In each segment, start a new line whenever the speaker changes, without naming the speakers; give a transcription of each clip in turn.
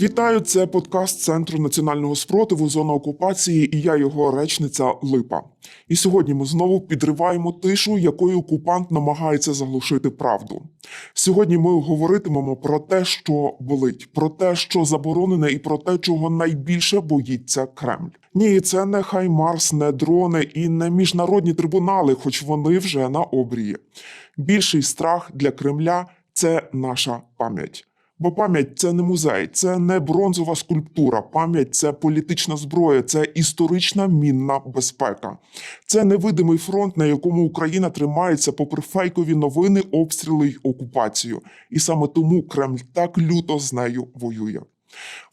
Вітаю, це подкаст Центру національного спротиву Зона окупації і я його речниця Липа. І сьогодні ми знову підриваємо тишу, якою окупант намагається заглушити правду. Сьогодні ми говоритимемо про те, що болить, про те, що заборонене, і про те, чого найбільше боїться Кремль. Ні, це не Хаймарс, не дрони і не міжнародні трибунали, хоч вони вже на обрії. Більший страх для Кремля це наша пам'ять. Бо пам'ять це не музей, це не бронзова скульптура. Пам'ять це політична зброя, це історична мінна безпека. Це невидимий фронт, на якому Україна тримається попри фейкові новини, обстріли й окупацію. І саме тому Кремль так люто з нею воює.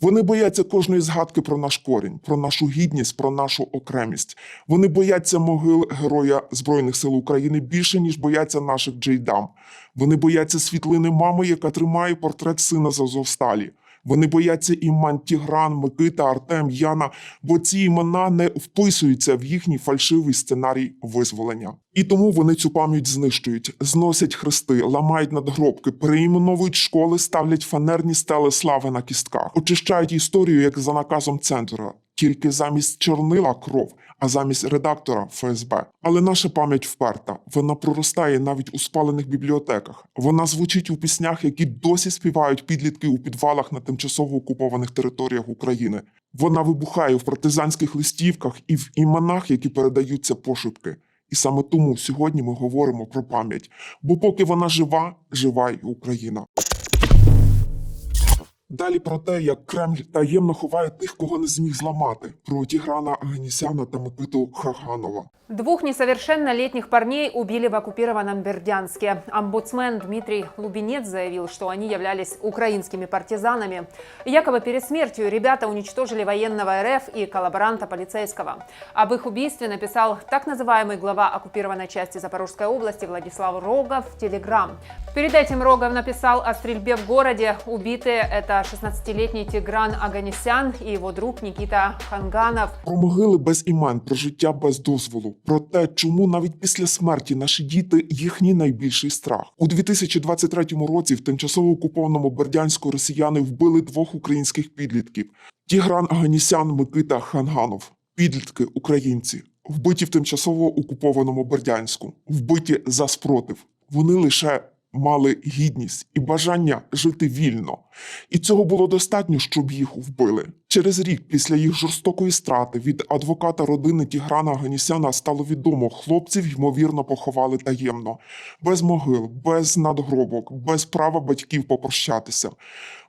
Вони бояться кожної згадки про наш корінь, про нашу гідність, про нашу окремість. Вони бояться могил героя Збройних сил України більше, ніж бояться наших джейдам. Вони бояться світлини мами, яка тримає портрет сина з Азовсталі. Вони бояться імен Тігран, Микита, Артем, Яна, бо ці імена не вписуються в їхній фальшивий сценарій визволення. І тому вони цю пам'ять знищують, зносять хрести, ламають надгробки, переіменовують школи, ставлять фанерні стели слави на кістках, очищають історію як за наказом центра. Тільки замість чорнила кров, а замість редактора ФСБ. Але наша пам'ять вперта. Вона проростає навіть у спалених бібліотеках. Вона звучить у піснях, які досі співають підлітки у підвалах на тимчасово окупованих територіях України. Вона вибухає в партизанських листівках і в іменах, які передаються пошепки. І саме тому сьогодні ми говоримо про пам'ять. Бо поки вона жива, жива й Україна. Далі про те, як Кремль таємно ховає тих, кого не зміг зламати, про Тіграна Аганісяна та Микиту Хаханова.
Двух несовершеннолетних парней убили в оккупированном Бердянске. Омбудсмен Дмитрий Лубинец заявил, что они являлись украинскими партизанами. Якобы перед смертью ребята уничтожили военного РФ и коллаборанта полицейского. Об их убийстве написал так называемый глава оккупированной части Запорожской области Владислав Рогов в Телеграм. Перед этим Рогов написал о стрельбе в городе. Убитые – это 16-летний Тигран Аганесян и его друг Никита Ханганов.
Про могили без імен, про життя без дозволу, про те, чому навіть після смерті наші діти їхній найбільший страх. У 2023 році в тимчасово окупованому Бердянську росіяни вбили двох українських підлітків: Тігран Аганісян, Микита Ханганов. Підлітки українці, вбиті в тимчасово окупованому Бердянську, вбиті за спротив. Вони лише мали гідність і бажання жити вільно. І цього було достатньо, щоб їх вбили. Через рік після їх жорстокої страти від адвоката родини Тіграна Аганісяна стало відомо, хлопців ймовірно поховали таємно, без могил, без надгробок, без права батьків попрощатися.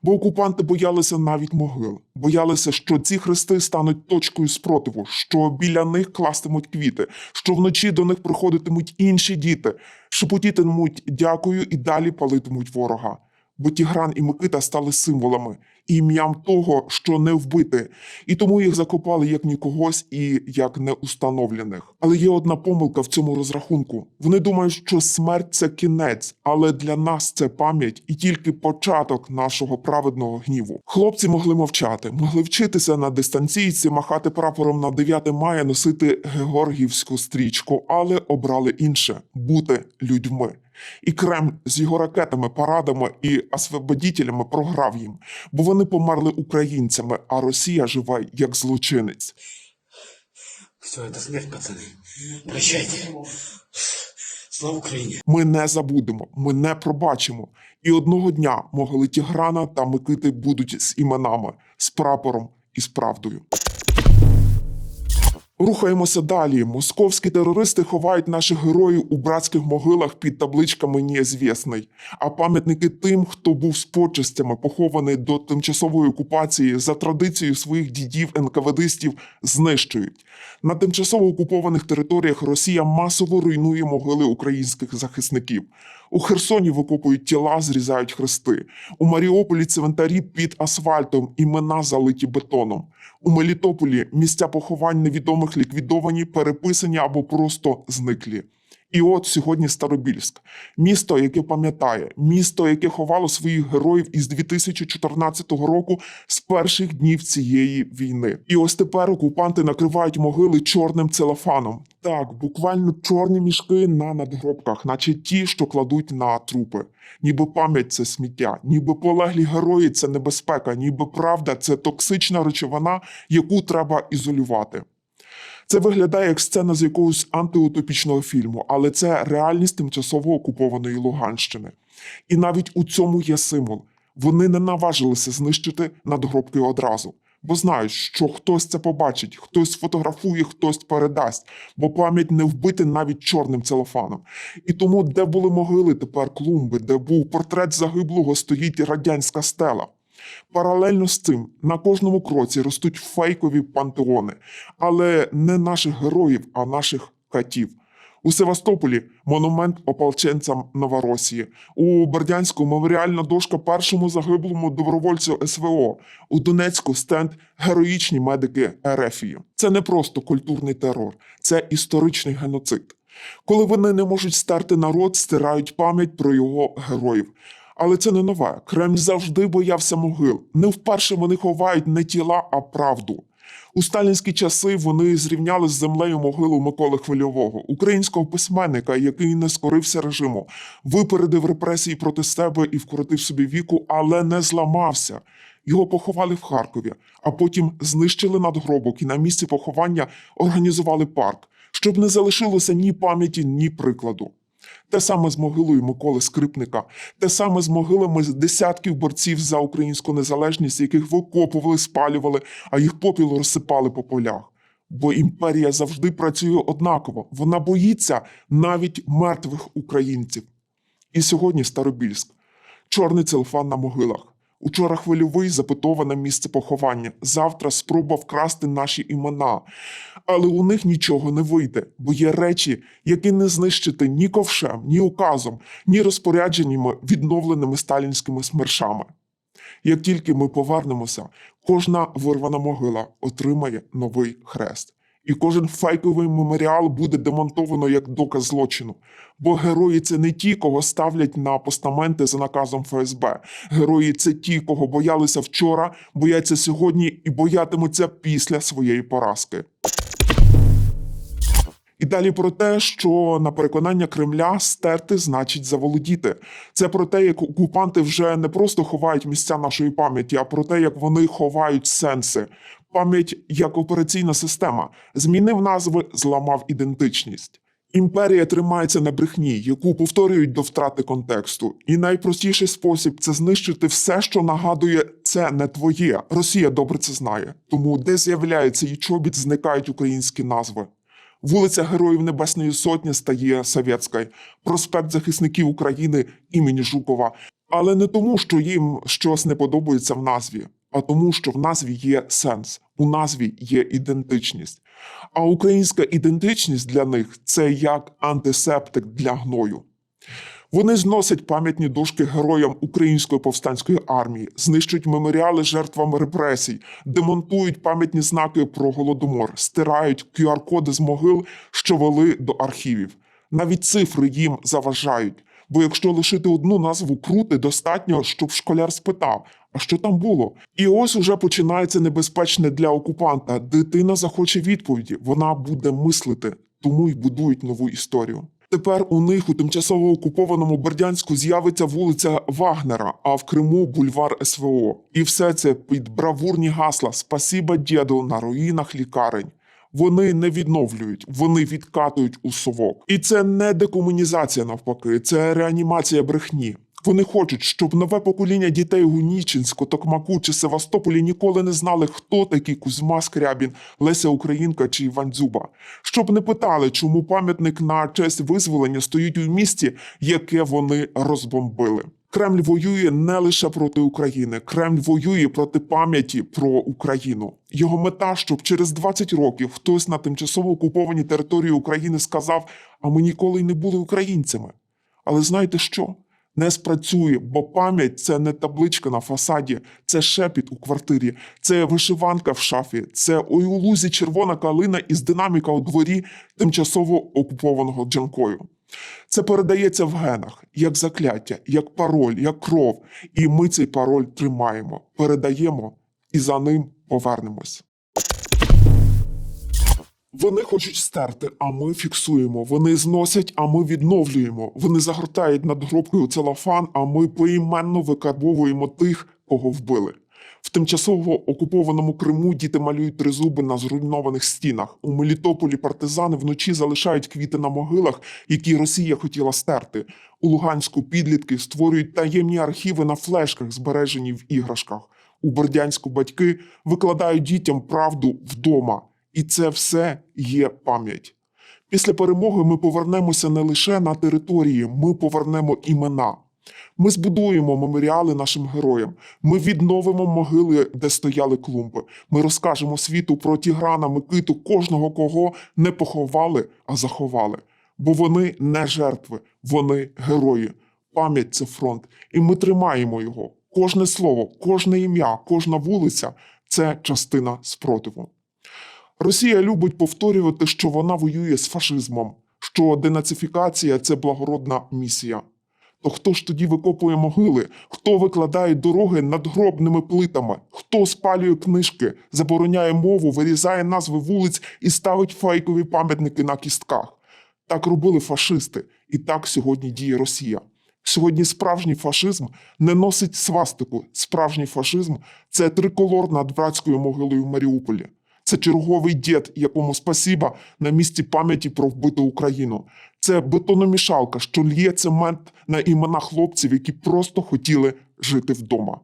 Бо окупанти боялися навіть могил, боялися, що ці хрести стануть точкою спротиву, що біля них кластимуть квіти, що вночі до них приходитимуть інші діти, шепотітимуть дякую і далі палитимуть ворога. Бо Тігран і Микита стали символами ім'ям того, що не вбити, і тому їх закопали як нікогось і як неустановлених. Але є одна помилка в цьому розрахунку. Вони думають, що смерть це кінець, але для нас це пам'ять і тільки початок нашого праведного гніву. Хлопці могли мовчати, могли вчитися на дистанційці, махати прапором на 9 мая, носити георгівську стрічку, але обрали інше бути людьми. І Кремль з його ракетами, парадами і освободітелями програв їм, бо вони померли українцями, а Росія жива як злочинець.
Все, это смерть, пацаны. Прощайте. Слава Украине.
Ми не забудемо, ми не пробачимо. І одного дня могили Тіграна та Микити будуть з іменами, з прапором і з правдою. Рухаємося далі. Московські терористи ховають наших героїв у братських могилах під табличками «Неізвісний», а пам'ятники тим, хто був з почестями, похований до тимчасової окупації за традицією своїх дідів НКВДистів, знищують. На тимчасово окупованих територіях Росія масово руйнує могили українських захисників. У Херсоні викопують тіла, зрізають хрести. У Маріуполі цвинтарі під асфальтом, імена залиті бетоном. У Мелітополі місця поховань невідомих ліквідовані, переписані або просто зниклі. І от сьогодні Старобільськ, місто, яке пам'ятає, місто, яке ховало своїх героїв із 2014 року з перших днів цієї війни. І ось тепер окупанти накривають могили чорним целофаном. Так, буквально чорні мішки на надгробках, наче ті, що кладуть на трупи. Ніби пам'ять це сміття, ніби полеглі герої це небезпека, ніби правда це токсична речовина, яку треба ізолювати. Це виглядає як сцена з якогось антиутопічного фільму, але це реальність тимчасово окупованої Луганщини. І навіть у цьому є символ. Вони не наважилися знищити надгробки одразу, бо знають, що хтось це побачить, хтось сфотографує, хтось передасть, бо пам'ять не вбити навіть чорним целофаном. І тому, де були могили, тепер клумби, де був портрет загиблого, стоїть радянська стела. Паралельно з цим на кожному кроці ростуть фейкові пантеони, але не наших героїв, а наших катів. У Севастополі монумент ополченцям Новоросії, у Бердянську меморіальна дошка першому загиблому добровольцю СВО, у Донецьку стенд героїчні медики Ерефії. Це не просто культурний терор, це історичний геноцид. Коли вони не можуть стерти народ, стирають пам'ять про його героїв. Але це не нове. Кремль завжди боявся могил. Не вперше вони ховають не тіла, а правду. У сталінські часи вони зрівняли з землею могилу Миколи Хвильового, українського письменника, який не скорився режиму, випередив репресії проти себе і вкоротив собі віку, але не зламався. Його поховали в Харкові, а потім знищили надгробок і на місці поховання організували парк, щоб не залишилося ні пам'яті, ні прикладу. Те саме з могилою Миколи Скрипника, те саме з могилами десятків борців за українську незалежність, яких викопували, спалювали, а їх попіл розсипали по полях. Бо імперія завжди працює однаково. Вона боїться навіть мертвих українців. І сьогодні Старобільськ. Чорний целфан на могилах. Учора хвильовий запитоване місце поховання. Завтра спроба вкрасти наші імена. Але у них нічого не вийде, бо є речі, які не знищити ні ковшем, ні указом, ні розпорядженнями, відновленими сталінськими смершами. Як тільки ми повернемося, кожна вирвана могила отримає новий хрест. І кожен фейковий меморіал буде демонтовано як доказ злочину. Бо герої це не ті, кого ставлять на постаменти за наказом ФСБ. Герої це ті, кого боялися вчора, бояться сьогодні і боятимуться після своєї поразки. І далі про те, що на переконання Кремля стерти значить заволодіти. Це про те, як окупанти вже не просто ховають місця нашої пам'яті, а про те, як вони ховають сенси. Пам'ять як операційна система змінив назви, зламав ідентичність. Імперія тримається на брехні, яку повторюють до втрати контексту. І найпростіший спосіб це знищити все, що нагадує це не твоє. Росія добре це знає. Тому де з'являється її чобіт, зникають українські назви. Вулиця Героїв Небесної Сотні стає Совєтською, проспект захисників України імені Жукова. Але не тому, що їм щось не подобається в назві, а тому, що в назві є сенс, у назві є ідентичність. А українська ідентичність для них це як антисептик для гною. Вони зносять пам'ятні дошки героям української повстанської армії, знищують меморіали жертвам репресій, демонтують пам'ятні знаки про голодомор, стирають QR-коди з могил, що вели до архівів. Навіть цифри їм заважають. Бо якщо лишити одну назву крути, достатньо, щоб школяр спитав, а що там було? І ось уже починається небезпечне для окупанта. Дитина захоче відповіді, вона буде мислити, тому й будують нову історію. Тепер у них у тимчасово окупованому Бердянську з'явиться вулиця Вагнера, а в Криму бульвар СВО. І все це під бравурні гасла Спасіба діду на руїнах лікарень. Вони не відновлюють, вони відкатують у совок. І це не декомунізація навпаки, це реанімація брехні. Вони хочуть, щоб нове покоління дітей у Нічинську, Токмаку чи Севастополі ніколи не знали, хто такий Кузьма Скрябін, Леся Українка чи Іван Дзюба. Щоб не питали, чому пам'ятник на честь визволення стоїть у місті, яке вони розбомбили. Кремль воює не лише проти України, Кремль воює проти пам'яті про Україну. Його мета, щоб через 20 років хтось на тимчасово окупованій території України сказав: а ми ніколи й не були українцями. Але знаєте що? Не спрацює, бо пам'ять це не табличка на фасаді, це шепіт у квартирі, це вишиванка в шафі, це у лузі червона калина із динаміка у дворі тимчасово окупованого Джанкою. Це передається в генах, як закляття, як пароль, як кров. І ми цей пароль тримаємо, передаємо і за ним повернемось. Вони хочуть стерти, а ми фіксуємо. Вони зносять, а ми відновлюємо. Вони загортають над гробкою целофан, а ми поіменно викарбовуємо тих, кого вбили. В тимчасово окупованому Криму діти малюють тризуби на зруйнованих стінах. У Мелітополі партизани вночі залишають квіти на могилах, які Росія хотіла стерти. У Луганську підлітки створюють таємні архіви на флешках, збережені в іграшках. У Бердянську батьки викладають дітям правду вдома. І це все є пам'ять. Після перемоги ми повернемося не лише на території, ми повернемо імена. Ми збудуємо меморіали нашим героям. Ми відновимо могили, де стояли клумби. Ми розкажемо світу про Тіграна, Микиту, кожного, кого не поховали, а заховали. Бо вони не жертви, вони герої. Пам'ять це фронт, і ми тримаємо його. Кожне слово, кожне ім'я, кожна вулиця це частина спротиву. Росія любить повторювати, що вона воює з фашизмом, що денацифікація це благородна місія. То хто ж тоді викопує могили? Хто викладає дороги надгробними плитами? Хто спалює книжки, забороняє мову, вирізає назви вулиць і ставить фейкові пам'ятники на кістках? Так робили фашисти, і так сьогодні діє Росія. Сьогодні справжній фашизм не носить свастику. Справжній фашизм це триколор над братською могилою в Маріуполі. Це черговий дід, якому спасіба на місці пам'яті про вбиту Україну. Це бетономішалка, що лє цемент на імена хлопців, які просто хотіли жити вдома.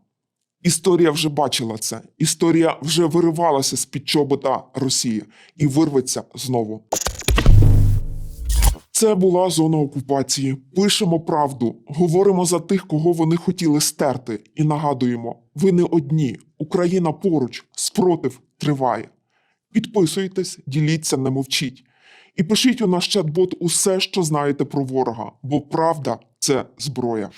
Історія вже бачила це. Історія вже виривалася з під чобота Росії і вирветься знову. Це була зона окупації. Пишемо правду, говоримо за тих, кого вони хотіли стерти, і нагадуємо: ви не одні. Україна поруч, спротив триває. Підписуйтесь, діліться, не мовчіть. І пишіть у наш чат-бот усе, що знаєте про ворога, бо правда це зброя.